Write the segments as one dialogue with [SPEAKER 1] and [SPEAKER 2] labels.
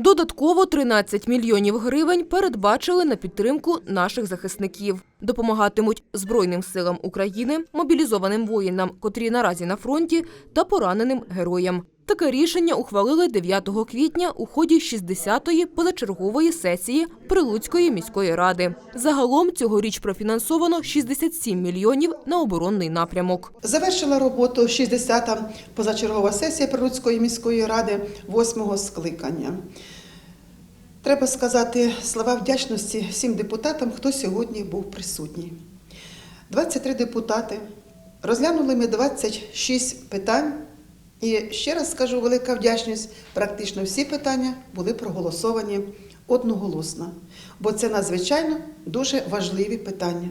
[SPEAKER 1] Додатково 13 мільйонів гривень передбачили на підтримку наших захисників. Допомагатимуть Збройним силам України, мобілізованим воїнам, котрі наразі на фронті, та пораненим героям. Таке рішення ухвалили 9 квітня у ході 60-ї позачергової сесії Прилуцької міської ради. Загалом цьогоріч профінансовано 67 мільйонів на оборонний напрямок.
[SPEAKER 2] Завершила роботу 60-та позачергова сесія Прилуцької міської ради 8-го скликання. Треба сказати слова вдячності всім депутатам, хто сьогодні був присутній. 23 депутати. Розглянули ми 26 питань. І ще раз скажу велика вдячність. Практично всі питання були проголосовані одноголосно, бо це надзвичайно дуже важливі питання.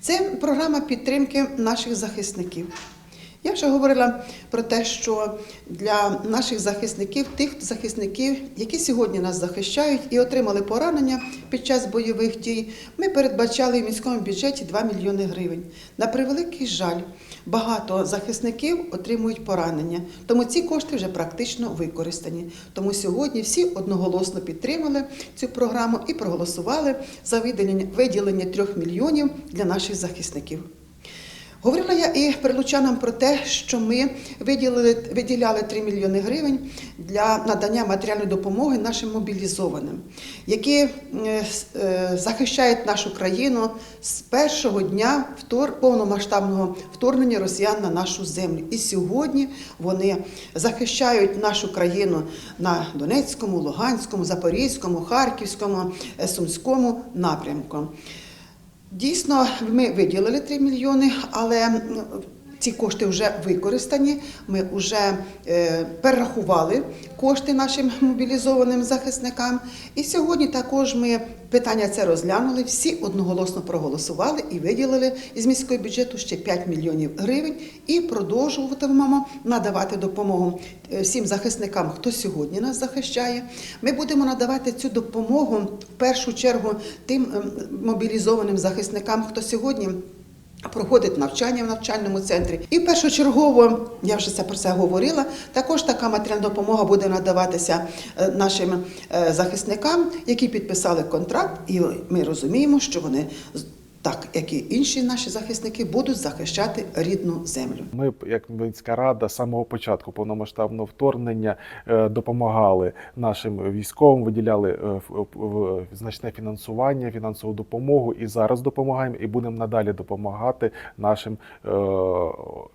[SPEAKER 2] Це програма підтримки наших захисників. Я вже говорила про те, що для наших захисників, тих захисників, які сьогодні нас захищають і отримали поранення під час бойових дій, ми передбачали в міському бюджеті 2 мільйони гривень. На превеликий жаль, багато захисників отримують поранення, тому ці кошти вже практично використані. Тому сьогодні всі одноголосно підтримали цю програму і проголосували за виділення, виділення 3 мільйонів для наших захисників. Говорила я і прилучанам про те, що ми виділили, виділяли 3 мільйони гривень для надання матеріальної допомоги нашим мобілізованим, які е, е, захищають нашу країну з першого дня втор, повномасштабного вторгнення росіян на нашу землю. І сьогодні вони захищають нашу країну на Донецькому, Луганському, Запорізькому, Харківському, е, Сумському напрямку. Дійсно, ми виділили 3 мільйони, але ці кошти вже використані. Ми вже е, перерахували кошти нашим мобілізованим захисникам. І сьогодні також ми питання це розглянули. Всі одноголосно проголосували і виділили із міського бюджету ще 5 мільйонів гривень і продовжуватимемо надавати допомогу е, всім захисникам, хто сьогодні нас захищає. Ми будемо надавати цю допомогу в першу чергу тим ем, мобілізованим захисникам, хто сьогодні. Проходить навчання в навчальному центрі, і першочергово я вже це про це говорила. Також така матеріальна допомога буде надаватися е, нашим е, захисникам, які підписали контракт, і ми розуміємо, що вони так, як і інші наші захисники, будуть захищати рідну землю.
[SPEAKER 3] Ми, як міська рада, з самого початку повномасштабного вторгнення е, допомагали нашим військовим, виділяли е, в- значне фінансування, фінансову допомогу, і зараз допомагаємо, і будемо надалі допомагати нашим е,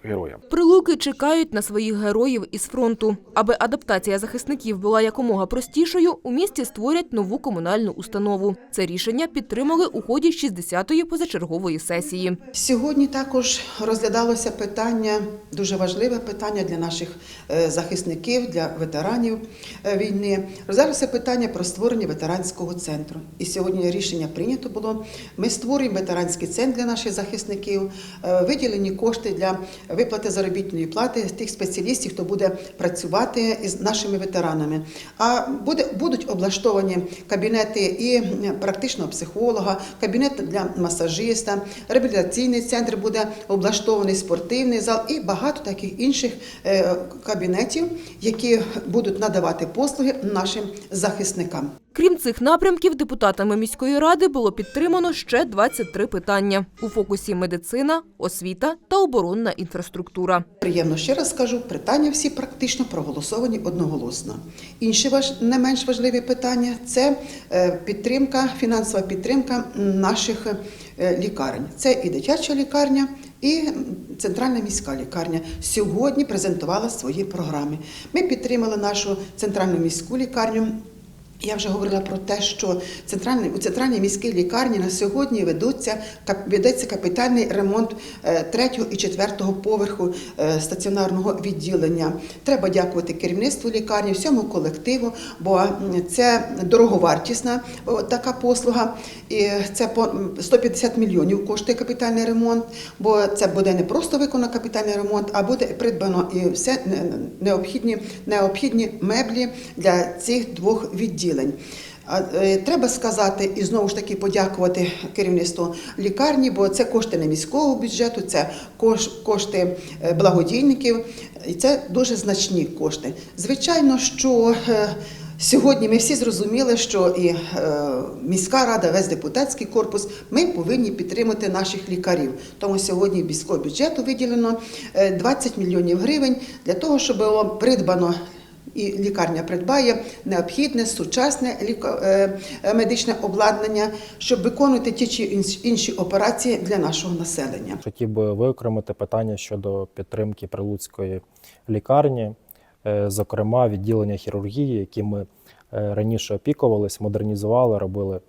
[SPEAKER 3] героям.
[SPEAKER 1] Прилуки чекають на своїх героїв із фронту. Аби адаптація захисників була якомога простішою, у місті створять нову комунальну установу. Це рішення підтримали у ході 60-ї позачергової сесії.
[SPEAKER 2] Сьогодні також розглядалося питання, дуже важливе питання для наших е, захисників, для ветеранів е, війни. Розглядалося питання про створення ветеранського центру. І сьогодні рішення прийнято було. Ми створюємо ветеранський центр для наших захисників, е, виділені кошти для виплати заробітної плати тих спеціалістів, хто буде працювати із нашими ветеранами. А буде, будуть облаштовані кабінети і практичного психолога, кабінет для масажиста, реабілітаційний центр буде облаштований, спортивний зал і багато таких інших е, кабінетів, які будуть надавати послуги нашим захисникам.
[SPEAKER 1] Крім цих напрямків, депутатами міської ради було підтримано ще 23 питання. У фокусі медицина, освіта та оборонна інфраструктура.
[SPEAKER 2] Приємно ще раз скажу, питання всі практично проголосовані одноголосно. Інші не менш важливі питання це е, підтримка, фінансова підтримка наших е, лікарень. Це і дитяча лікарня, і центральна міська лікарня сьогодні презентувала свої програми. Ми підтримали нашу центральну міську лікарню. Я вже говорила про те, що центральний, у центральній міській лікарні на сьогодні ведуться, ведеться капітальний ремонт е, третього і четвертого поверху е, стаціонарного відділення. Треба дякувати керівництву лікарні, всьому колективу, бо це дороговартісна така послуга. І це по м, 150 мільйонів коштує капітальний ремонт, бо це буде не просто виконано капітальний ремонт, а буде придбано і все не- необхідні, необхідні меблі для цих двох відділень. А, е, Треба сказати і знову ж таки подякувати керівництву лікарні, бо це кошти не міського бюджету, це кош- кошти е, благодійників, і це дуже значні кошти. Звичайно, що е, Сьогодні ми всі зрозуміли, що і міська рада, весь депутатський корпус, ми повинні підтримати наших лікарів. Тому сьогодні в міського бюджету виділено е, 20 мільйонів гривень для того, щоб було придбано. І лікарня придбає необхідне сучасне е, е, медичне обладнання, щоб виконувати ті чи інші операції для нашого населення.
[SPEAKER 4] Хотів би виокремити питання щодо підтримки Прилуцької лікарні, е, зокрема відділення хірургії, які ми раніше опікувалися, модернізували, робили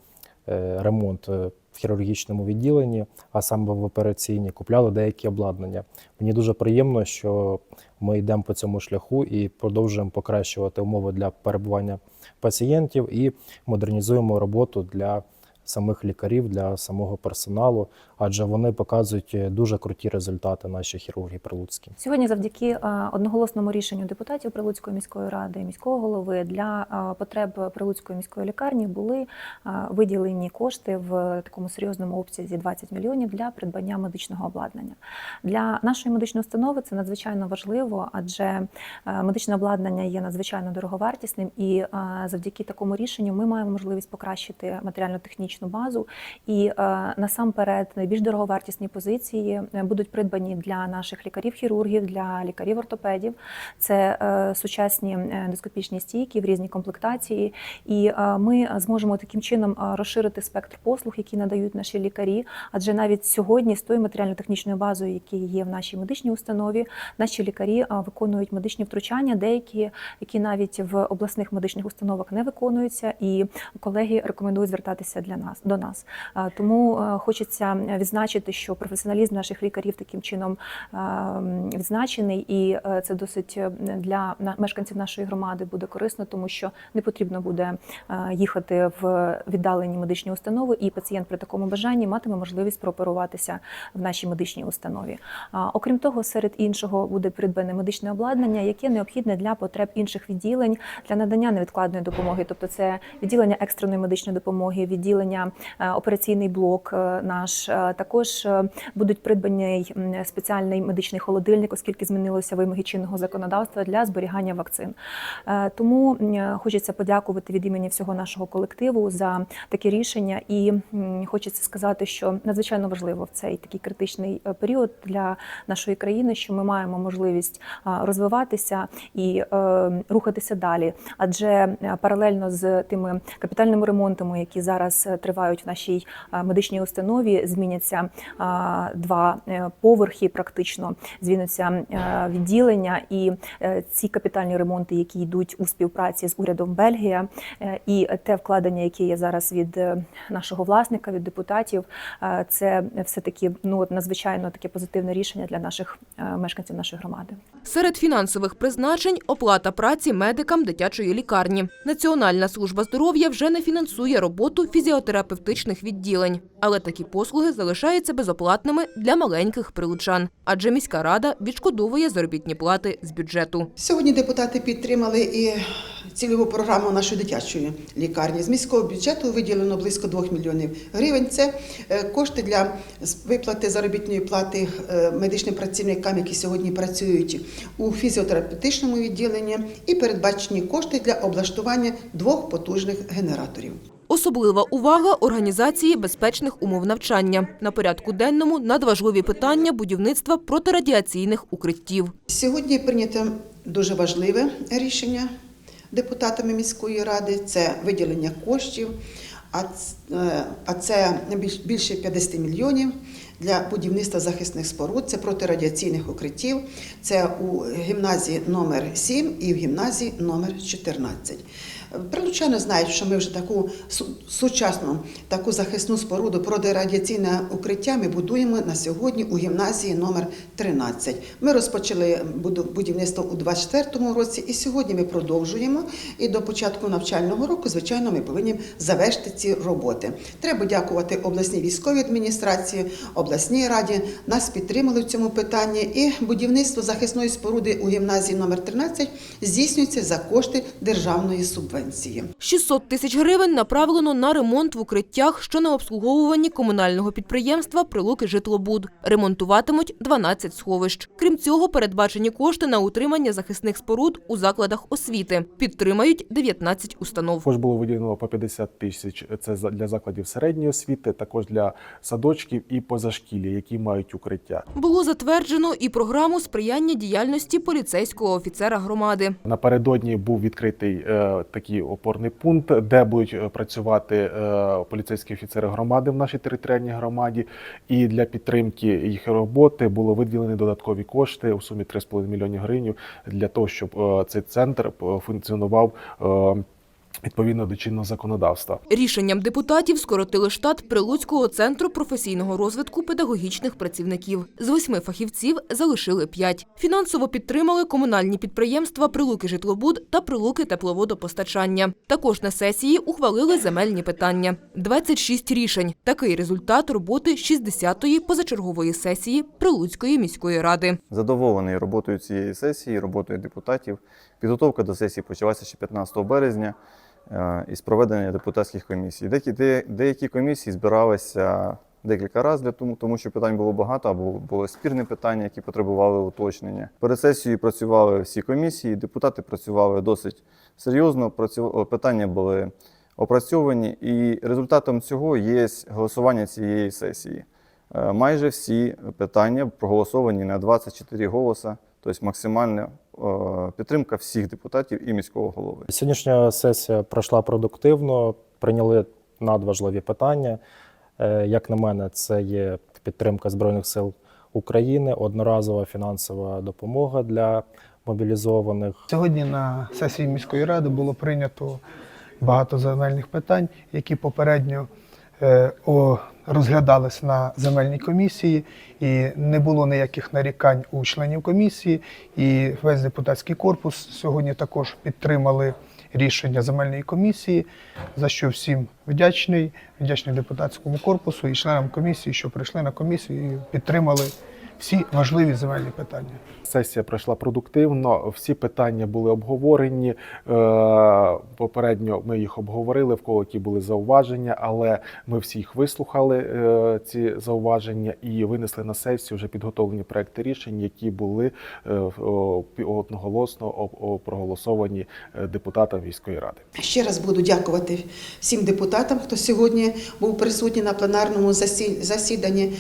[SPEAKER 4] ремонт в хірургічному відділенні, а саме в операційні, купляли деякі обладнання. Мені дуже приємно, що ми йдемо по цьому шляху і продовжуємо покращувати умови для перебування пацієнтів і модернізуємо роботу для самих лікарів, для самого персоналу, адже вони показують е, дуже круті результати наші хірурги прилуцькі.
[SPEAKER 5] Сьогодні, завдяки е, одноголосному рішенню депутатів Прилуцької міської ради, міського голови для е, потреб Прилуцької міської лікарні були виділені кошти в такому серйозному обсязі 20 мільйонів для придбання медичного обладнання. Для нашої медичної установи це надзвичайно важливо, адже медичне обладнання є надзвичайно дороговартісним, і завдяки такому рішенню ми маємо можливість покращити матеріально-технічну базу. І е, насамперед найбільш дороговартісні позиції е, будуть придбані для наших лікарів-хірургів, для лікарів-ортопедів. Це е, сучасні ендоскопічні стійки в різній комплектації. І ми зможемо таким чином розширити спектр послуг, які надають наші лікарі. Адже навіть сьогодні з тою матеріально-технічною базою, які є в нашій медичній установі, наші лікарі виконують медичні втручання, деякі, які навіть в обласних медичних установах не виконуються, і колеги рекомендують звертатися для нас до нас. Тому е, хочеться відзначити, що професіоналізм наших лікарів таким чином е, відзначений, і е, це досить для мешканців нашої громади буде корисно, тому що не потрібно буде їхати в віддалені медичні установи, і пацієнт при такому бажанні матиме можливість прооперуватися в нашій медичній установі. Окрім того, серед іншого буде придбане медичне обладнання, яке необхідне для потреб інших відділень для надання невідкладної допомоги, тобто це відділення екстреної медичної допомоги, відділення е, операційний блок е, наш. Е, Також будуть придбаний спеціальний медичний холодильник, оскільки змінилися вимоги чинного законодавства для зберігання вакцин. Тому хочеться подякувати від імені всього нашого колективу за таке рішення, і хочеться сказати, що надзвичайно важливо в цей такий критичний період для нашої країни, що ми маємо можливість розвиватися і рухатися далі. Адже паралельно з тими капітальними ремонтами, які зараз тривають в нашій е, медичній установі, зміняться два е, поверхи, практично зміняться е, відділення, і е, ці капітальні ремонти, які йдуть у співпраці з урядом Бельгія, е, і те вкладення, яке є зараз від е, нашого власника, від депутатів, е, це все таки ну надзвичайно таке позитивне рішення для наших е, мешканців нашої громади.
[SPEAKER 1] Серед фінансових призначень – оплата праці медикам дитячої лікарні. Національна служба здоров'я вже не фінансує роботу фізіотерапевтичних відділень. Але такі послуги залишаються безоплатними для маленьких прилучан. Адже міська рада відшкодовує заробітні плати з бюджету.
[SPEAKER 2] Сьогодні депутати підтримали і цільову програму нашої дитячої лікарні. З міського бюджету виділено близько 2 мільйонів гривень. Це е, кошти для виплати заробітної плати е, медичним працівникам, які сьогодні працюють у фізіотерапевтичному відділенні, і передбачені кошти для облаштування двох потужних генераторів.
[SPEAKER 1] Особлива увага організації безпечних умов навчання. На порядку денному надважливі питання будівництва протирадіаційних укриттів.
[SPEAKER 2] Сьогодні прийнято дуже важливе рішення депутатами міської ради це виділення коштів, а е, це більш- більше 50 мільйонів для будівництва захисних споруд, це протирадіаційних укриттів. Це у гімназії номер 7 і в гімназії номер 14. Прилучани знають, що ми вже таку сучасну таку захисну споруду протирадіаційне укриття ми будуємо на сьогодні у гімназії номер 13. Ми розпочали будівництво у 2024 році, і сьогодні ми продовжуємо. І до початку навчального року, звичайно, ми повинні завершити ці роботи. Треба дякувати обласній військовій адміністрації, обласній раді. Нас підтримали в цьому питанні. І будівництво захисної споруди у гімназії номер 13 здійснюється за кошти державної субвенції. Субвенції.
[SPEAKER 1] 600 тисяч гривень направлено на ремонт в укриттях, що на обслуговуванні комунального підприємства «Прилуки Житлобуд». Ремонтуватимуть 12 сховищ. Крім цього, передбачені кошти на утримання захисних споруд у закладах освіти. Підтримають 19 установ.
[SPEAKER 3] Також було виділено по 50 тисяч. Це за- для закладів середньої освіти, також для садочків і позашкілля, які мають укриття.
[SPEAKER 1] Було затверджено і програму сприяння діяльності поліцейського офіцера громади.
[SPEAKER 3] Напередодні був відкритий е, такий опорний пункт, де будуть е, працювати е, поліцейські офіцери громади в нашій територіальній громаді. І для підтримки їх роботи було виділені додаткові кошти у сумі 3,5 мільйонів гривень для того, щоб е, цей центр функціонував. Відповідно до чинного законодавства,
[SPEAKER 1] Рішенням депутатів скоротили штат Прилуцького центру професійного розвитку педагогічних працівників. З восьми фахівців залишили п'ять. Фінансово підтримали комунальні підприємства Прилуки Житлобуд та Прилуки тепловодопостачання. Також на сесії ухвалили земельні питання. 26 рішень. Такий результат роботи 60-ї позачергової сесії Прилуцької міської ради.
[SPEAKER 6] Задоволений роботою цієї сесії, роботою депутатів. Підготовка до сесії почалася ще 15 березня із проведення депутатських комісій. Деякі, де- деякі комісії збиралися декілька разів, для тому, тому що питань було багато, або були спірні питання, які потребували уточнення. Перед сесією працювали всі комісії, депутати працювали досить серйозно, питання були опрацьовані, і результатом цього є голосування цієї сесії. Е, Майже всі питання проголосовані на 24 голоса, тобто максимальна е, підтримка всіх депутатів і міського голови.
[SPEAKER 4] Сьогоднішня сесія пройшла продуктивно, прийняли надважливі питання. Е, Як на мене, це є підтримка Збройних сил України, одноразова фінансова допомога для мобілізованих.
[SPEAKER 7] Сьогодні на сесії міської ради було прийнято багато земельних питань, які попередньо е, розглядались на земельній комісії, і не було ніяких нарікань у членів комісії. І весь депутатський корпус сьогодні також підтримали рішення земельної комісії, за що всім вдячний, вдячний депутатському корпусу і членам комісії, що прийшли на комісію і підтримали всі важливі земельні питання.
[SPEAKER 3] Сесія пройшла продуктивно. Всі питання були обговорені. Попередньо ми їх обговорили, в кого які були зауваження, але ми всі їх вислухали, е, ці зауваження, і винесли на сесію вже підготовлені проекти рішень, які були е, одноголосно проголосовані е, депутатами міської ради.
[SPEAKER 2] Ще раз буду дякувати всім депутатам, хто сьогодні був присутній на пленарному засі- засіданні.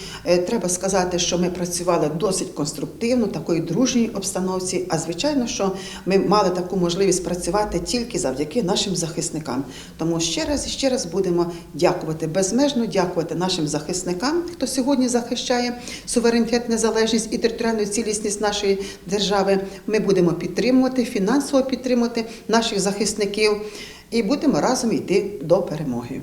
[SPEAKER 2] Треба сказати, що ми працювали досить конструктивно, такої дружній обстановці. А звичайно, що ми мали таку можливість працювати тільки завдяки нашим захисникам. Тому ще раз і ще раз будемо дякувати безмежно, дякувати нашим захисникам, хто сьогодні захищає суверенітет, незалежність і територіальну цілісність нашої держави. Ми будемо підтримувати, фінансово підтримувати наших захисників і будемо разом йти до перемоги.